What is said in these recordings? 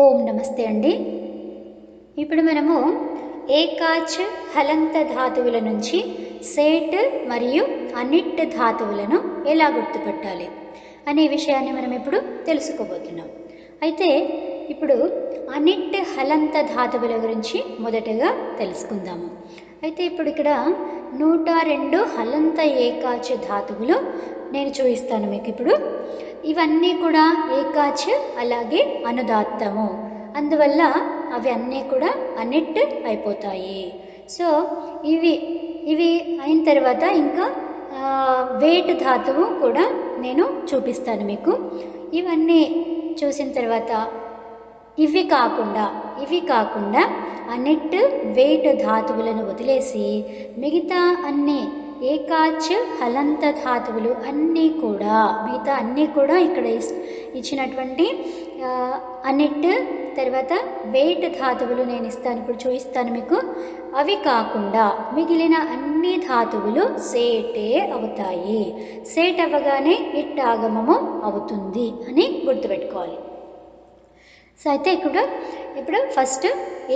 ఓం నమస్తే అండి. ఇప్పుడు మనము ఏకాచ్ హలంత ధాతువుల నుంచి సేట్ మరియు అనిట్ ధాతువులను ఎలా గుర్తుపట్టాలి అనే విషయాన్ని మనం ఇప్పుడు తెలుసుకోబోతున్నాం. అయితే ఇప్పుడు అనిట్ హలంత ధాతువుల గురించి మొదటగా తెలుసుకుందాము. అయితే ఇప్పుడు ఇక్కడ నూట రెండు హలంత ఏకాచ ధాతువులు నేను చూపిస్తాను మీకు ఇప్పుడు. ఇవన్నీ కూడా ఏకాచ్ అలాగే అనుదాత్తము. అందువల్ల అవి అన్నీ కూడా అనిట్ అయిపోతాయి. సో ఇవి ఇవి అయిన తర్వాత ఇంకా వేట్ ధాతువు కూడా నేను చూపిస్తాను మీకు. ఇవన్నీ చూసిన తర్వాత ఇవి కాకుండా ఇవి కాకుండా అనెట్ వెయిట్ ధాతువులను వదిలేసి మిగతా అన్ని ఏకాచ్ హలంత ధాతువులు అన్నీ కూడా మిగతా అన్నీ కూడా ఇక్కడ ఇచ్చినటువంటి అనిట్ తర్వాత వెయిట్ ధాతువులు నేను ఇస్తాను ఇప్పుడు చూపిస్తాను మీకు. అవి కాకుండా మిగిలిన అన్ని ధాతువులు సేటే అవుతాయి. సేట్ అవ్వగానే ఇట్ ఆగమము అవుతుంది అని గుర్తుపెట్టుకోవాలి. సో అయితే ఇక్కడ ఇప్పుడు ఫస్ట్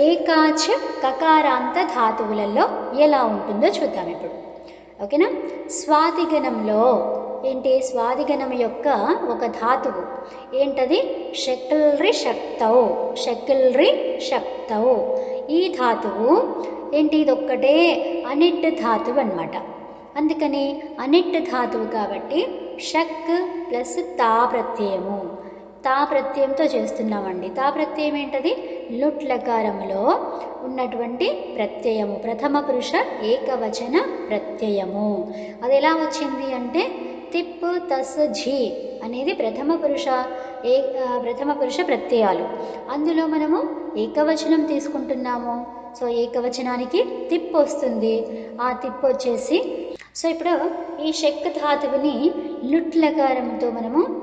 ఏకాచ కకారాంత ధాతువులలో ఎలా ఉంటుందో చూద్దాం ఇప్పుడు. ఓకేనా? స్వాతిగణంలో ఏంటి? స్వాదిగణం యొక్క ఒక ధాతువు. ఏంటది? షకిల్రి శక్తవు షకిల్రి శక్తవు ఈ ధాతువు ఏంటి? ఇది ఒక్కటే అనిట్ ధాతువు అనమాట అందుకని అనిట్ ధాతువు కాబట్టి షక్ ప్లస్ తా ప్రత్యయము. తా ప్రత్యయంతో చేస్తున్నామండి. తా ప్రత్యయం ఏంటది? లుట్ లకారంలో ఉన్నటువంటి ప్రత్యయము. ప్రథమ పురుష ఏకవచన ప్రత్యయము. అది ఎలా వచ్చింది అంటే తిప్పు తస్ ఝీ అనేది ప్రథమ పురుష ఏ ప్రథమ పురుష ప్రత్యయాలు. అందులో మనము ఏకవచనం తీసుకుంటున్నాము. సో ఏకవచనానికి తిప్పు వస్తుంది. ఆ తిప్పు వచ్చేసి సో ఇప్పుడు ఈ శక్ ధాతువుని లుట్ లకారంతో మనము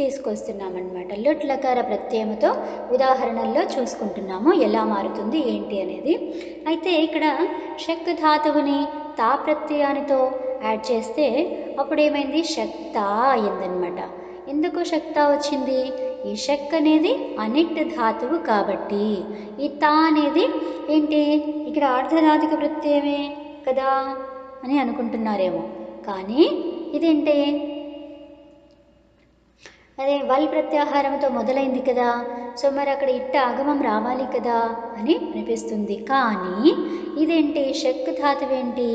తీసుకొస్తున్నామన్నమాట. లుట్ లకార ప్రత్యయముతో ఉదాహరణల్లో చూసుకుంటున్నాము. ఎలా మారుతుంది ఏంటి అనేది. అయితే ఇక్కడ షక్ ధాతువుని తా ప్రత్యయానితో యాడ్ చేస్తే అప్పుడు ఏమైంది శక్త అయిందనమాట ఎందుకు శక్త వచ్చింది? ఈ షక్ అనేది అనిట్ ధాతువు కాబట్టి. ఈ తా అనేది ఏంటి? ఇక్కడ ఆర్ధధాతుక ప్రత్యయమే కదా అని అనుకుంటున్నారేమో. కానీ ఇదేంటి? అదే వల్ ప్రత్యాహారంతో మొదలైంది కదా. సో మరి అక్కడ ఇట్ట ఆగమం రావాలి కదా అని అనిపిస్తుంది. కానీ ఇదేంటి? షక్ ధాతువు ఏంటి?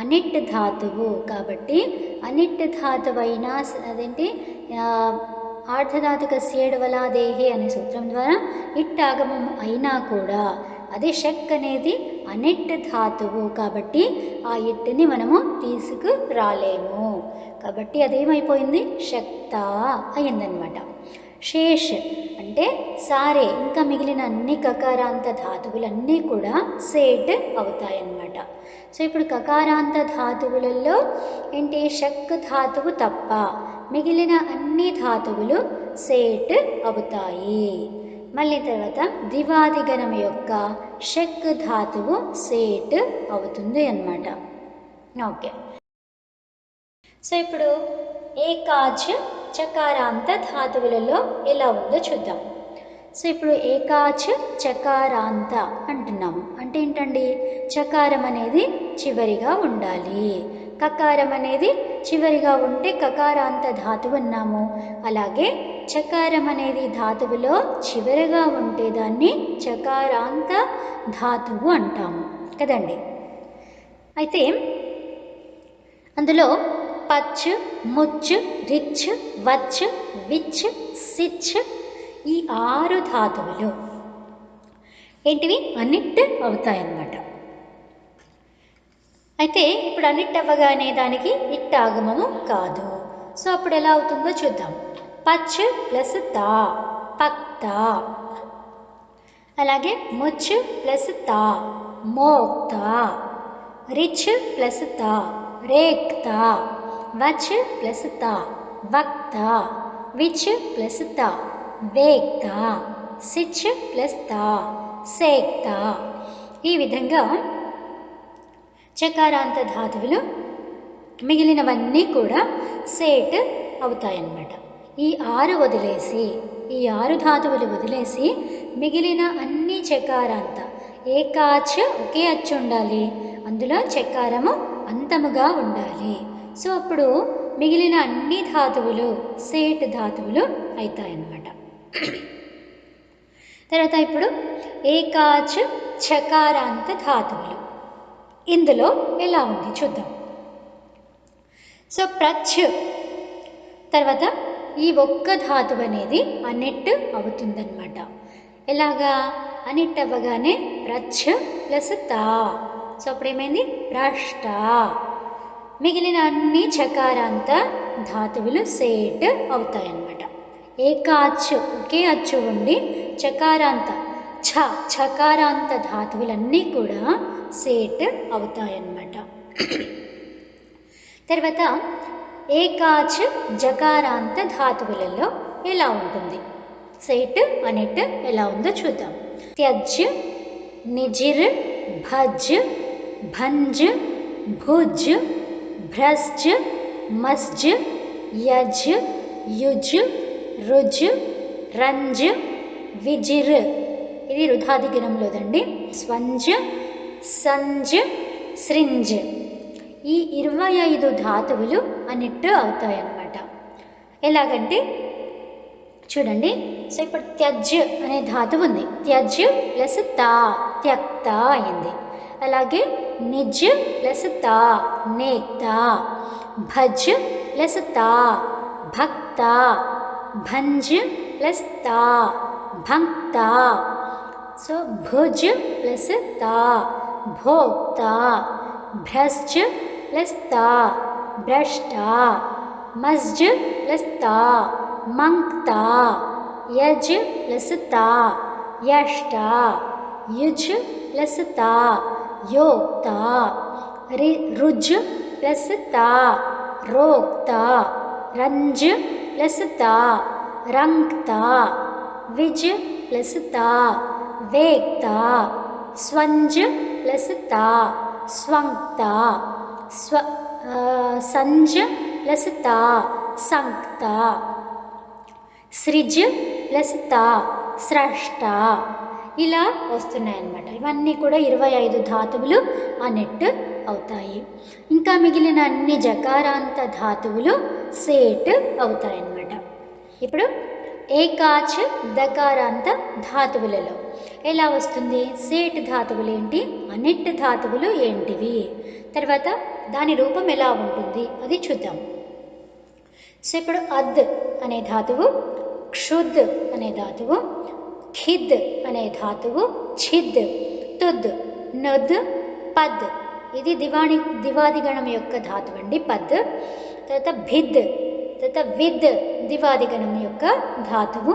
అనిట్ ధాతువు. కాబట్టి అనిట్ ధాతువు అయినా అదేంటి? ఆర్థధాతుక సేడవలా దేహే అనే సూత్రం ద్వారా ఇట్ట ఆగమం అయినా కూడా అదే షక్ అనేది అనిట్ ధాతువు కాబట్టి ఆ ఇట్టుని మనము తీసుకురాలేము. కాబట్టి అదేమైపోయింది? శక్త అయిందనమాట శేష్ అంటే సారే ఇంకా మిగిలిన అన్ని కకారాంత ధాతువులన్నీ కూడా సేట్ అవుతాయన్నమాట. సో ఇప్పుడు కకారాంత ధాతువులలో ఏంటి? షక్ ధాతువు తప్ప మిగిలిన అన్ని ధాతువులు సేట్ అవుతాయి. మళ్ళీ తర్వాత దివాదిగణం యొక్క షక్ ధాతువు సేట్ అవుతుంది అన్నమాట. ఓకే. సో ఇప్పుడు ఏకాచ్ చకారాంత ధాతువులలో ఎలా ఉందో చూద్దాం. సో ఇప్పుడు ఏకాచ్ చకారాంత అంటున్నాము. అంటే ఏంటండి? చకారం అనేది చివరిగా ఉండాలి. కకారం అనేది చివరిగా ఉంటే కకారాంత ధాతువు అన్నాము. అలాగే చకారం అనేది ధాతువులో చివరిగా ఉంటే దాన్ని చకారాంత ధాతువు అంటాము. కదండి? అయితే అందులో పచ్ ముచ్ రిచ్ వచ్ విచ్ సిచ్ ఈ ఆరు ధాతువులు. ఏంటివి? అన్నిట్ అవుతాయన్నమాట. అయితే ఇప్పుడు అన్నిట్ అవ్వగానే దానికి ఇట్ట ఆగమము కాదు. సో అప్పుడు ఎలా అవుతుందో చూద్దాం. పచ్ ప్లస్ తా పక్త అలాగే ముచ్ ప్లస్ తా మోక్త రిచ్ ప్లస్ తా రేక్త వచ్ ప్లస్ తా వక్త విచ్ ప్లస్ తా వేక్త సిచ్ ప్లస్ తా సేక్త ఈ విధంగా చకారాంత ధాతువులు మిగిలినవన్నీ కూడా సేట్ అవుతాయన్నమాట. ఈ ఆరు వదిలేసి ఈ ఆరు ధాతువులు వదిలేసి మిగిలిన అన్ని చకారాంత ఏకాచ్ ఒకే అచ్చు ఉండాలి. అందులో చకారము అంతముగా ఉండాలి. సో అప్పుడు మిగిలిన అన్ని ధాతువులు సేట్ ధాతువులు అవుతాయన్నమాట తర్వాత ఇప్పుడు ఏకాచ్ చకారాంత ధాతువులు. ఇందులో ఎలా ఉంది చూద్దాం. సో ప్రచ్ తర్వాత ఈ ఒక్క ధాతువు అనేది అనెట్ అవుతుందన్నమాట. ఎలాగా? అనెట్ అవ్వగానే ప్రచ్ ప్లస్ తా. సో అప్పుడు ఏమైంది భ్రష్ట మిగిలిన అన్ని చకారాంత ధాతువులు సేట్ అవుతాయన్నమాట. ఏకాచ్చు ఒకే అచ్చు ఉండి చకారాంత ఛ చకారాంత ధాతువులన్నీ కూడా సేట్ అవుతాయన్నమాట. తర్వాత ఏకాచ్ జకారాంత ధాతువులలో ఎలా ఉంటుంది? సేట్ అనేట్ ఎలా ఉందో చూద్దాం. త్యజ్ నిజిర్ భజ్ భంజ్ భుజ్ భ్రజ్ మస్జ్ యజ్ యుజ్ రుజ్ రంజ్ విజిర్. ఇది రుధాదిగణంలోదండి స్వంజ్ సంజ్ సృంజ్ ఈ ఇరవై ఐదు ధాతువులు అన్నట్టు అవుతాయన్నమాట. ఎలాగంటే చూడండి. సో ఇప్పుడు త్యజ్ అనే ధాతువు ఉంది. త్యజ్ ప్లస్ తా త్యక్త అయింది. అలాగే నిజ్ ప్లస్ తా నేక్త భజ్ ప్లస్ తా భక్త. భంజ్ ప్లస్ తా భక్త. సో భుజ్ ప్లస్ తా భోక్త భ్రశ్చ ప్లస్ తా భ్రష్ట మస్జ్ ప్లస్ తా మంక్త యజ్ ప్లస్ తా యష్ట యుజ్ ప్లస్ తా యోక్త రి రుజ్ ప్లస్ తా రోక్త రంజ్ ప్లస్ తా రంక్త విజ్ ప్లస్ తా వేక్త స్వంజ్ ప్లస్ తా స్వంక్త స్వ సంజ్ ప్లస్ తా సంక్త సృజ్ ప్లస్ తా స్రష్ట. ఇలా వస్తున్నాయన్నమాట. ఇవన్నీ కూడా ఇరవై ఐదు ధాతువులు అనెట్ అవుతాయి. ఇంకా మిగిలిన అన్ని జకారాంత ధాతువులు సేట్ అవుతాయన్నమాట. ఇప్పుడు ఏకాచ్ దకారాంత ధాతువులలో. ఎలా వస్తుంది? సేట్ ధాతువులు ఏంటి? అనిట్ ధాతువులు ఏంటివి? తర్వాత దాని రూపం ఎలా ఉంటుంది? అది చూద్దాం. సో ఇప్పుడు అద్ అనే ధాతువు క్షుద్ అనే ధాతువు ఖిద్ అనే ధాతువు ఛిద్ తుద్ నుద్ పద్. ఇది దివాణి దివాదిగణం యొక్క ధాతువు అండి పద్. తర్వాత భిద్ తత విద్ దివాదిగణం యొక్క ధాతువు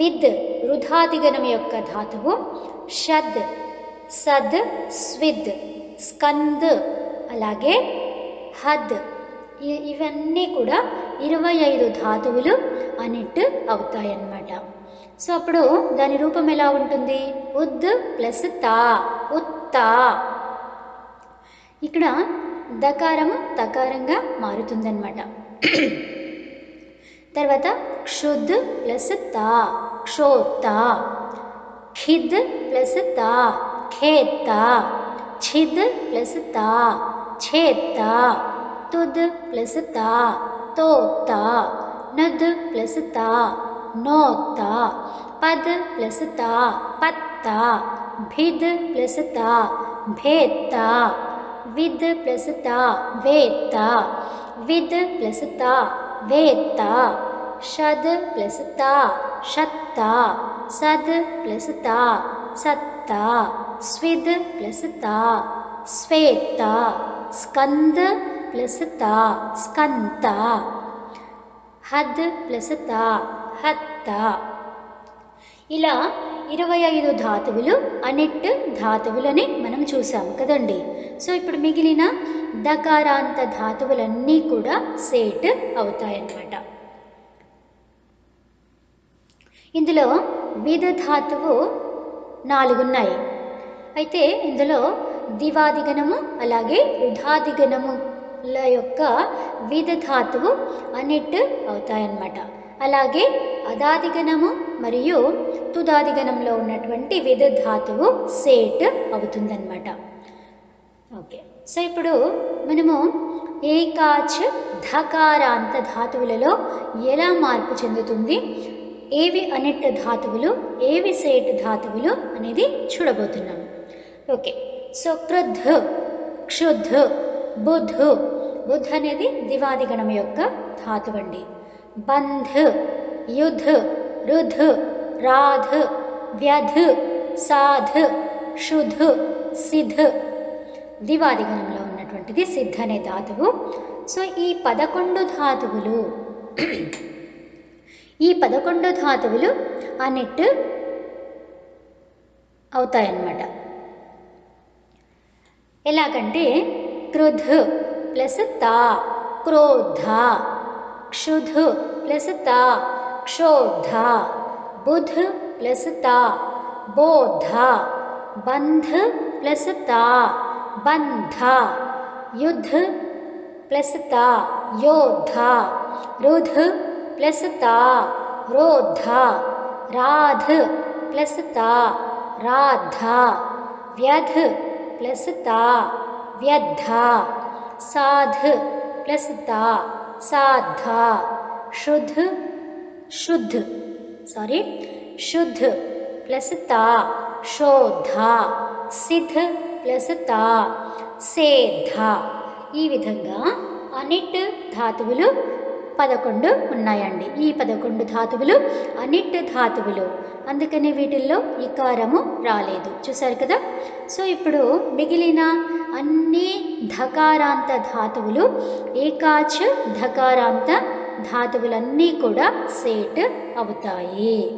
విద్ రుధాదిగణం యొక్క ధాతువు షద్ సద్ స్విద్ స్కంద్ అలాగే హద్. ఇవన్నీ కూడా ఇరవై ఐదు ధాతువులు అనిట్ అవుతాయన్నమాట. సో అప్పుడు దాని రూపం ఎలా ఉంటుంది? ఉద్ ప్లస్ తా ఉత్తా. ఇక్కడ దకారము తకారంగా మారుతుందన్నమాట. తర్వాత క్షుద్ ప్లస్ తా క్షోత్త ఖిద్ ప్లస్ తా ఖేత్త ఛిద్ ప్లస్ తా ఛేత్త తుద్ ప్లస్ తా తోత్త నద్ ప్లస్ తా నోత్త పద్ ప్లస్ తా పత్త భిద్ ప్లస్ తా భేత్త విద్ ప్లస్ తా వేత్త విద్ ప్లస్ తా వేత్త షద్ ప్లస్ తా షత్త సద్ ప్లస్ తా సత్త స్విద్ ప్లస్ తా స్వేత్త స్కంద్ ప్లస్ తా స్కంత హద్ ప్లస్ తా హత్త ఇలా ఇరవై ఐదు ధాతువులు అనిట్ ధాతువులని మనం చూసాము కదండి. సో ఇప్పుడు మిగిలిన దకారాంత ధాతువులన్నీ కూడా సేట్ అవుతాయన్నమాట. ఇందులో విధ ధాతువు నాలుగున్నాయి. అయితే ఇందులో దివాదిగణము అలాగే ఉధాదిగణముల యొక్క విధ ధాతువు అనిట్ అవుతాయన్నమాట. అలాగే అదాదిగణము మరియు తుదాదిగణంలో ఉన్నటువంటి విధ ధాతువు సేట్ అవుతుందన్నమాట. ఓకే. సో ఇప్పుడు మనము ఏకాచ్ ధకారాంత ధాతువులలో ఎలా మార్పు చెందుతుంది? ఏవి అనిట్ ధాతువులు ఏవి సేట్ ధాతువులు అనేది చూడబోతున్నాం. ఓకే. సో క్రుద్ధ్ క్షుద్ధ్ బుధ్. బుధ్ అనేది దివాదిగణం యొక్క ధాతువండి. బంధ్ యుధ్ రుధ్. రాధ్ వ్యధ్ సాధ్ శుధ్ సిధ్. దివాదిగణంలో ఉన్నటువంటిది సిద్ధ అనే ధాతువు. సో ఈ పదకొండు ధాతువులు ఈ పదకొండు ధాతువులు అనిట్ అవుతాయన్నమాట. ఎలాగంటే క్రుధ్ ప్లస్ తా క్రోధ క్షుధ్ ప్లస్ తా క్షోధ. బుధ్ ప్లస్ తా బోధ బంధ్ ప్లస్ తా బంధ యుద్ధ ప్లస్ తా యోధ రుధ్ ప్లస్ తా రోధ రాధ్ ప్లస్ తా రాధ వ్యధ్ ప్లస్ తా వ్యధ సాధ్ ప్లస్ తా సాధ శుద్ధ శుద్ధ సారీ శుద్ధ్ ప్లస్ తా శోధ సిద్ధ్ ప్లస్ తా సేధ ఈ విధంగా అనిట్ ధాతువులు పదకొండు ఉన్నాయండి. ఈ పదకొండు ధాతువులు అనిట్ ధాతువులు. అందుకని వీటిల్లో ఇకారము రాలేదు. చూసారు కదా? సో ఇప్పుడు మిగిలిన అన్ని ధకారాంత ధాతువులు ఏకాచ్ ధకారాంత ధాతువులన్నీ కూడా సేట్ అవుతాయి.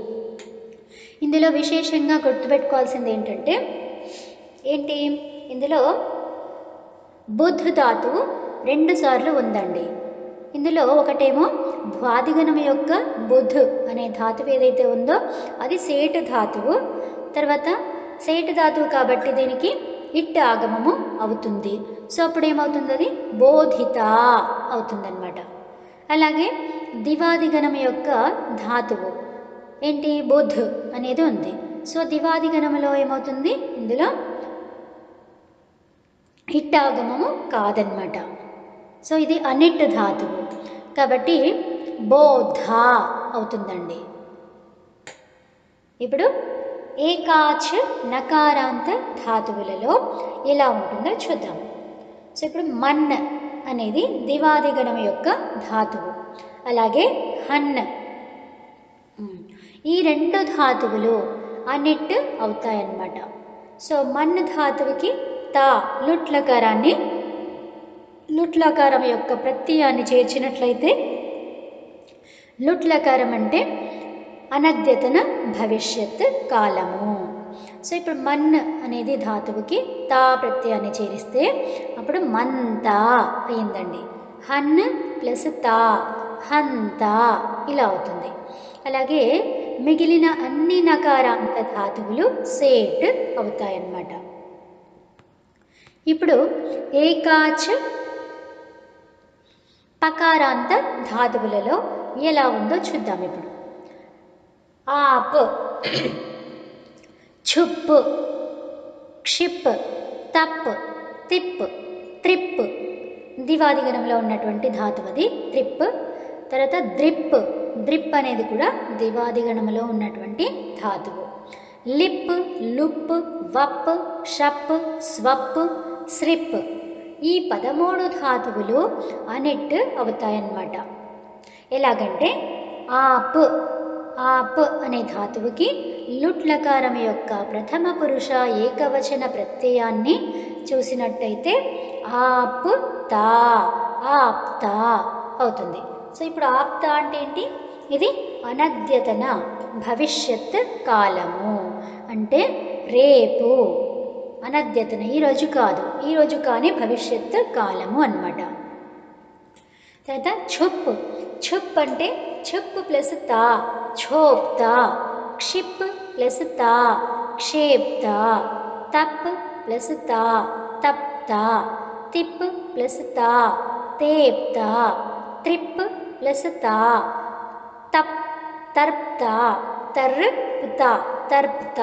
ఇందులో విశేషంగా గుర్తుపెట్టుకోవాల్సింది ఏంటంటే ఏంటి? ఇందులో బుద్ధ ధాతువు రెండుసార్లు ఉందండి. ఇందులో ఒకటేమో ద్వాదిగణం యొక్క బుధ్ అనే ధాతువు ఏదైతే ఉందో అది సేటు ధాతువు. తర్వాత సేటు ధాతువు కాబట్టి దీనికి ఇట్ ఆగమము అవుతుంది. సో అప్పుడు ఏమవుతుంది అది? బోధిత అవుతుందన్నమాట. అలాగే దివాదిగణం యొక్క ధాతువు. ఏంటి? బుధ్ అనేది ఉంది. సో దివాదిగణములో ఏమవుతుంది? ఇందులో ఇట్టాగమము కాదనమాట సో ఇది అనిట్ ధాతువు. కాబట్టి బోధ అవుతుందండి. ఇప్పుడు ఏకాచ్ నకారాంత ధాతువులలో ఎలా ఉంటుందో చూద్దాం. సో ఇప్పుడు మన్ అనేది దివాదిగణం యొక్క ధాతువు. అలాగే హన్ ఈ రెండు ధాతువులు అనిట్ అవుతాయన్నమాట. సో మన్ ధాతువుకి తా లుట్లకారాన్ని లుట్లకారం యొక్క ప్రత్యయాన్ని చేర్చినట్లయితే లుట్లకారం అంటే అనద్యతన భవిష్యత్ కాలము. సో ఇప్పుడు మన్ అనేది ధాతువుకి తా ప్రత్యయాన్ని చేరిస్తే అప్పుడు మంతా అయిందండి. హన్ ప్లస్ తా హంత ఇలా అవుతుంది. అలాగే మిగిలిన అన్ని నకారాంత ధాతువులు సేట్ అవుతాయన్నమాట. ఇప్పుడు ఏకాచ్ పకారాంత ధాతువులలో ఎలా ఉందో చూద్దాం ఇప్పుడు. ఆప్ ఛుప్ క్షిప్ తప్ తిప్ త్రిప్ దివాదిగణంలో ఉన్నటువంటి ధాతువు అది త్రిప్ తర్వాత ద్రిప్ ద్రిప్ అనేది కూడా దివాదిగణంలో ఉన్నటువంటి ధాతువు. లిప్ లుప్ వప్ షప్ స్వప్ స్రిప్. ఈ పదమూడు ధాతువులు అనిట్ అవుతాయన్నమాట. ఎలాగంటే ఆప్ ఆప్ అనే ధాతువుకి లుట్ లకారం యొక్క ప్రథమ పురుష ఏకవచన ప్రత్యయాన్ని చూసినట్టయితే ఆప్ తా ఆప్తా అవుతుంది. సో ఇప్పుడు ఆప్తా అంటే ఏంటి? ఇది అనద్యతన భవిష్యత్ కాలము. అంటే రేపు. అనద్యతన ఈరోజు కాదు. ఈరోజు కానీ భవిష్యత్ కాలము అన్నమాట. తర్వాత ఛుప్. ఛుప్ అంటే ఛుప్ ప్లస్ తా ఛోప్తా క్షిప్ ప్లస్ తా క్షేప్తా తప్ ప్లస్ తా తప్తా తిప్ ప్లస్ తా తేప్తా త్రిప్ ప్లస్ తా తప్ తర్ప్త తర్ప్త తర్ప్త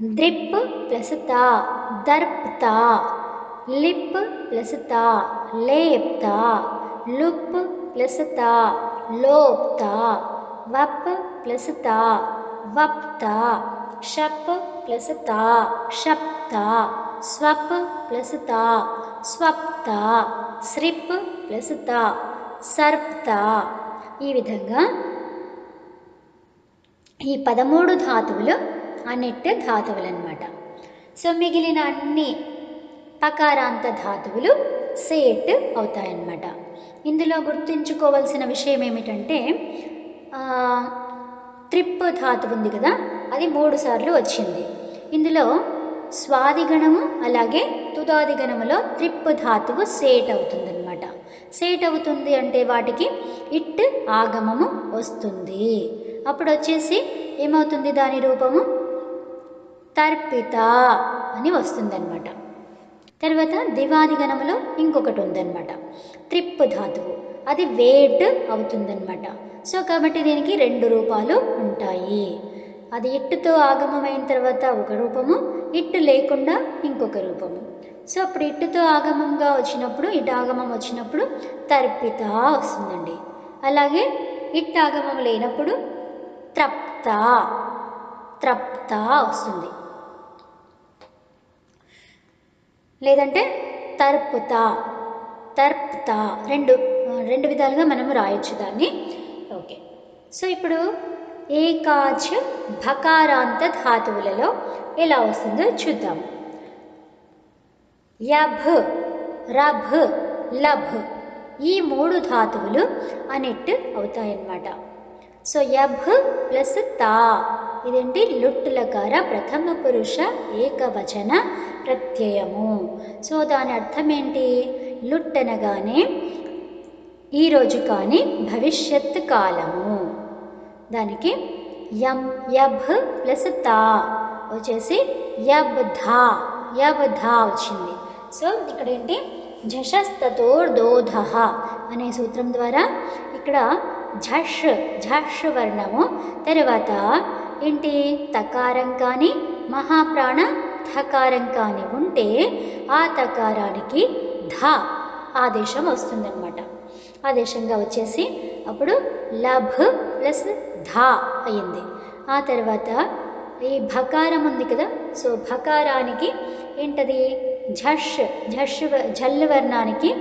ద్రిప్ ప్లస్ తా దర్ప్త లిప్ ప్లస్ తా లేప్త లుప్ ప్లస్ తా లోప్త వప్ ప్లస్ తా వప్త షప్ ప్లస్ తా షప్త స్వప్ ప్లస్ తా స్వప్త స్రిప్ ప్లస్ తా సర్ప్త ఈ విధంగా ఈ పదమూడు ధాతువులు అన్నిట్ ధాతువులు అనమాట సో మిగిలిన అన్ని పకారాంత ధాతువులు సేట్ అవుతాయన్నమాట. ఇందులో గుర్తుంచుకోవాల్సిన విషయం ఏమిటంటే త్రిప్ ధాతు ఉంది కదా అది మూడు సార్లు వచ్చింది. ఇందులో స్వాదిగణము అలాగే తుదాదిగణములో త్రిప్ ధాతువు సేట్ అవుతుందన్నమాట. సేట్ అవుతుంది అంటే వాటికి ఇట్ ఆగమము వస్తుంది. అప్పుడు వచ్చేసి ఏమవుతుంది దాని రూపము? తర్పిత అని వస్తుందన్నమాట. తర్వాత దివాది గణములో ఇంకొకటి ఉందన్నమాట. త్రిప్పు ధాతువు. అది వేట్ అవుతుందన్నమాట. సో కాబట్టి దీనికి రెండు రూపాలు ఉంటాయి. అది ఇట్టుతో ఆగమమైన తర్వాత ఒక రూపము ఇట్టు లేకుండా ఇంకొక రూపము. సో అప్పుడు ఇట్టుతో ఆగమంగా వచ్చినప్పుడు ఇటు ఆగమం వచ్చినప్పుడు తర్పిత వస్తుందండి. అలాగే ఇట్టు ఆగమం లేనప్పుడు త్రప్త త్రప్త వస్తుంది. లేదంటే తర్పుత. తర్ప్త. రెండు రెండు విధాలుగా మనం రాయొచ్చు దాన్ని. ఓకే. సో ఇప్పుడు ఏకాచ్ భకారాంత ధాతువులలో ఎలా వస్తుందో చూద్దాం. యభ్ రభ్ లభ్ ఈ మూడు ధాతువులు అనిట్ అవుతాయన్నమాట. సో యభ్ ప్లస్ తా ఇదేంటి? లుట్టులకార ప్రథమ పురుష ఏకవచన ప్రత్యయము. సో దాని అర్థం ఏంటి లుట్టనగానే ఈరోజు కానీ భవిష్యత్ కాలము. దానికి యం యభ్ ప్లస్ తా వచ్చేసి యబ్ ధా యబ్ ధా వచ్చింది. సో ఇక్కడ ఏంటి? ఝషస్తతోర్దోధ అనే సూత్రం ద్వారా ఇక్కడ ఝష్ ఝష్ వర్ణము. తర్వాత ఏంటి? తకారం కానీ మహాప్రాణ థకారం కానీ ఉంటే ఆ తకారానికి ధ ఆదేశం వస్తుందన్నమాట. ఆదేశంగా వచ్చేసి అప్పుడు లభ్ ప్లస్ ధా అయింది. ఆ తర్వాత ఈ భకారం ఉంది కదా సో భకారానికి ఏంటది? ఝష్ ఝష్ వ- ఝల్ వర్ణానికి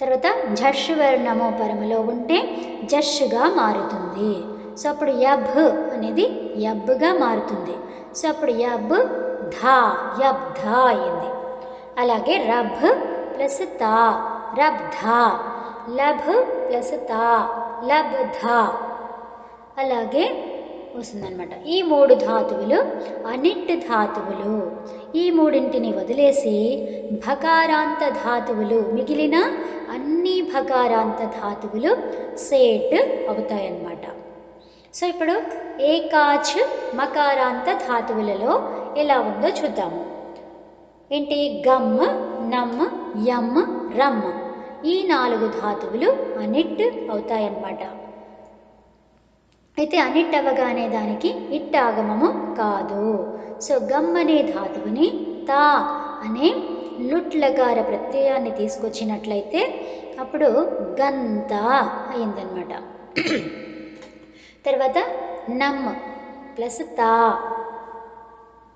తర్వాత ఝష్ వర్ణము పరములో ఉంటే జష్గా మారుతుంది. సో అప్పుడు యబ్ అనేది యబ్గా మారుతుంది. సో అప్పుడు యబ్ ధా యబ్ ధా అయింది. అలాగే రభ్ ప్లస్ తా రబ్ ధా లభ్ ప్లస్ తా లబ్ ధా అలాగే వస్తుందన్నమాట. ఈ మూడు ధాతువులు అనిట్ ధాతువులు. ఈ మూడింటిని వదిలేసి భకారాంత ధాతువులు మిగిలిన అన్ని భకారాంత ధాతువులు సేట్ అవుతాయన్నమాట. సో ఇప్పుడు ఏకాచ్ మకారాంత ధాతువులలో ఎలా ఉందో చూద్దాము. ఏంటి? గమ్ నమ్ యమ్ రమ్. ఈ నాలుగు ధాతువులు అనిట్ అవుతాయన్నమాట. అయితే అనిట్ అవ్వగానే దానికి ఇట్ ఆగమము కాదు. సో గమ్ అనే ధాతువుని తా అనే లుట్లకార ప్రత్యయాన్ని తీసుకొచ్చినట్లయితే అప్పుడు గంత అయిందనమాట తర్వాత నమ్ ప్లస్ తా.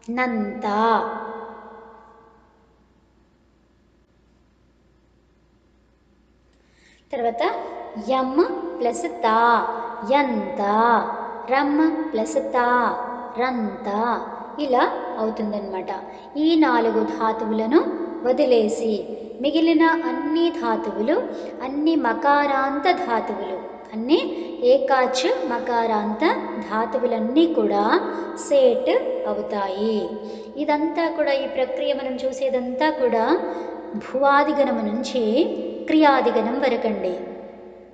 నంత తర్వాత యమ్ ప్లస్ తా యంత రమ్ ప్లస్ తా రంత ఇలా అవుతుందన్నమాట ఈ నాలుగు ధాతువులను వదిలేసి మిగిలిన అన్ని ధాతువులు అన్ని మకారాంత ధాతువులు అన్నీ ఏకాచ్ మకారాంత ధాతువులన్నీ కూడా సేట్ అవుతాయి. ఇదంతా కూడా ఈ ప్రక్రియ మనం చూసేదంతా కూడా భువాదిగణము నుంచి క్రియాదిగణం వరకండి.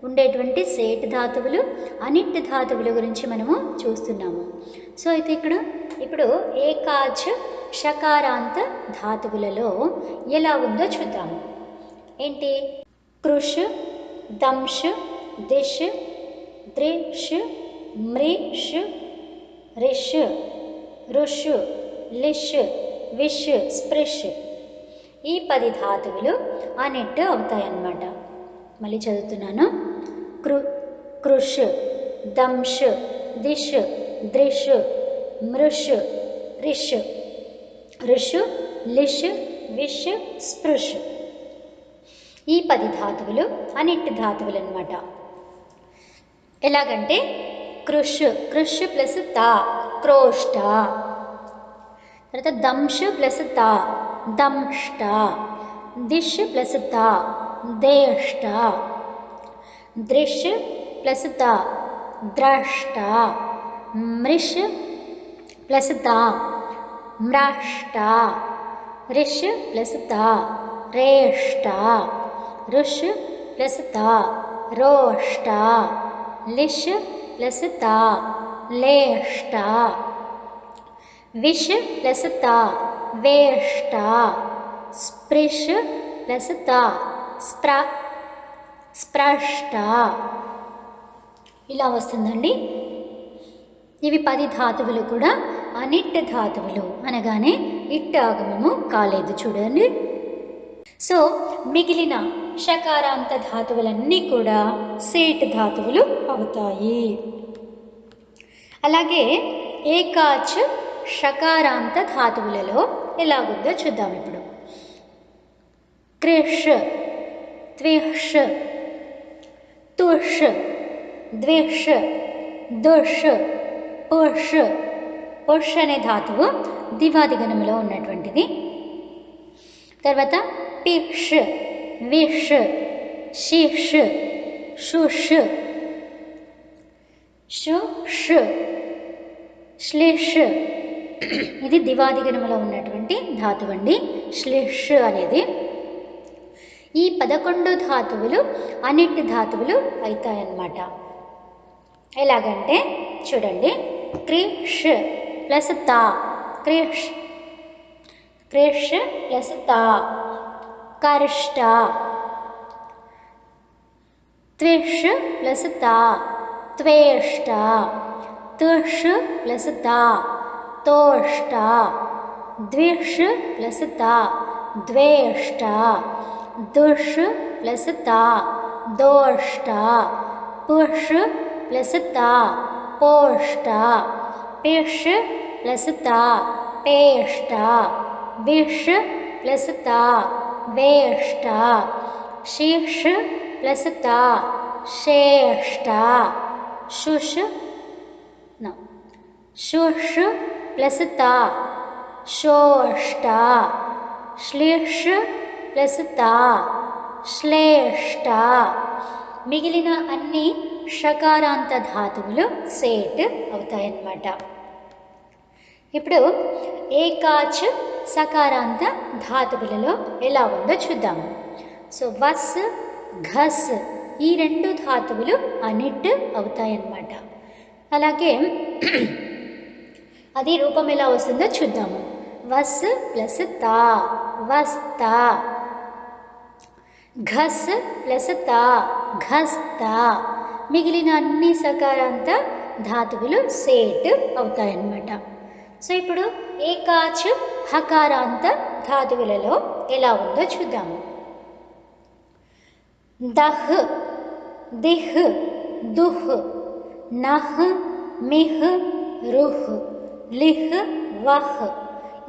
ఉండేటువంటి సేట్ ధాతువులు అనిట్ ధాతువుల గురించి మనము చూస్తున్నాము. సో అయితే ఇక్కడ ఇప్పుడు ఏకాచ్ షకారాంత ధాతువులలో ఎలా ఉందో చూద్దాము ఏంటి? కృష్ దంష్ దిష్ దృష్ మృష్ రిష్ ఋష్ లిష్ విష్ స్పృష్ ఈ పది ధాతువులు అనిట్ అవుతాయన్నమాట. మళ్ళీ చదువుతున్నాను. కృ కృష్ దంష్ దిష్ దృష్ మృష్ రిష్. ఋష్ లిష్ విష్ స్పృష్. ఈ పది ధాతువులు అనిట్ ధాతువులు అనమాట ఎలాగంటే కృష్ కృష్ ప్లస్ తా క్రోష్ట. తర్వాత దంష్ ప్లస్ తా దంష్ట. దిష్ ప్లస్ తా దేష్ట. దృష్ ప్లస్ తా ద్రష్ట. మృష్ ప్లస్ తా మ్రాష్ట. రిష్ ప్లస్ తా రేష్ట. ఋష్ ప్లస్ తా రోష్ట. లిష్ ప్లస్ తా. లేష్ట. విష్ ప్లస్ తా. వేష్ట. స్పృష్ ప్లస్ తా. స్ప్ర స్ప్రష్ట ఇలా వస్తుందండి. ఇవి పది ధాతువులు కూడా. అనిట్ ధాతువులు అనగానే ఇట్ ఆగమము కాలేదు చూడండి. సో మిగిలిన షకారాంత ధాతువులన్నీ కూడా సేట్ ధాతువులు అవుతాయి. అలాగే ఏకాచ్ షకారాంత ధాతువులలో ఎలాగుందో చూద్దాం ఇప్పుడు. క్రిష్ త్విష్ తుష్ ద్విష్ దుష్ పుష్. పుష్ అనే ధాతువు దివాదిగణంలో ఉన్నటువంటిది. తర్వాత పిష్ విష్ శిష్ షుష్ షుష్ శ్లిష్ ఇది దివాదిగణములో ఉన్నటువంటి ధాతువు అండి శ్లిష్ అనేది ఈ పదకొండు ధాతువులు అన్నిటి ధాతువులు అవుతాయన్నమాట ఎలాగంటే చూడండి. క్రిష్ ప్లస్ తా. క్రిష్. క్రిష్ ప్లస్ తా. కర్ష్ట త్విష్ ప్లస్ తా త్వేష్ట తుష్ ప్లస్ తా తోష్ట ద్విష్ ప్లస్ తా ద్వేష్ట దుష్ ప్లస్ తా దోష్ట పుష్ ప్లస్ తా పోష్ట పిష్ ప్లస్ తా పేష్ట విష్ ప్లస్ తా వేష్ట శీర్ష్ ప్లస్ త శేష్ట శుష్ షుష్ శుష్ ప్లస్ త శోష్ట శ్లీష్ ప్లస్ త శ్లేష్ట. మిగిలిన అన్ని షకారాంత ధాతువులు సేట్ అవుతాయన్నమాట. ఇప్పుడు ఏకాచ్ సకారాంత ధాతువులలో ఎలా ఉందో చూద్దాము సో వస్ ఘస్ ఈ రెండు ధాతువులు అనిట్ అవుతాయన్నమాట. అలాగే అది రూపం ఎలా వస్తుందో చూద్దాము. వస్ ప్లస్ తా వస్తా ఘస్ ప్లస్ తా ఘస్తా మిగిలిన అన్ని సకారాంత ధాతువులు సేట్ అవుతాయన్నమాట. సో ఇప్పుడు ఏకాచ్ హకారాంత ధాతువులలో ఎలా ఉందో చూద్దాము. దహ్ దిహ్ దుహ్ నహ్ మిహ్ రుహ్ లిహ్ వహ్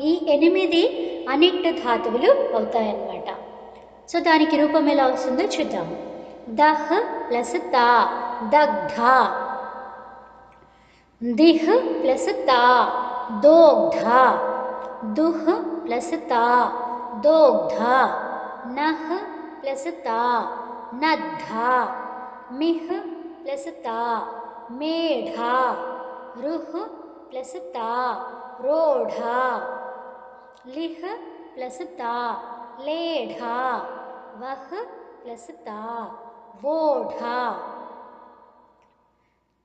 ఈ ఎనిమిది అనిట్ ధాతువులు అవుతాయన్నమాట. సో దానికి రూపం ఎలా వస్తుందో చూద్దాము దహ్ ప్లస్ తా దగ్ధ. దిహ్ ప్లస్ తా. दोग्धा। दुह् प्लसता दोग्धा। नः प्लसता नग्धा मिह्ता मेढा। रुह् प्लसता रोढा। लिह् प्लसता लेढा। वह् प्लसता वोढा।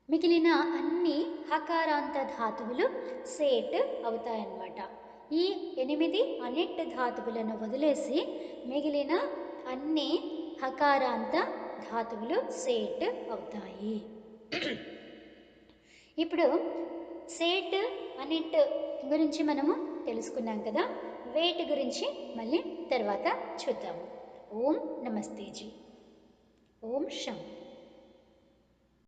మిగిలిన అన్ని హకారాంత ధాతువులు సేట్ అవుతాయన్నమాట. ఈ ఎనిమిది అనిట్ ధాతువులను వదిలేసి మిగిలిన అన్ని హకారాంత ధాతువులు సేట్ అవుతాయి. ఇప్పుడు సేట్ అనిట్ గురించి మనము తెలుసుకున్నాం కదా వేట్ గురించి మళ్ళీ తర్వాత చూద్దాము. ఓం నమస్తేజీ ఓం శం.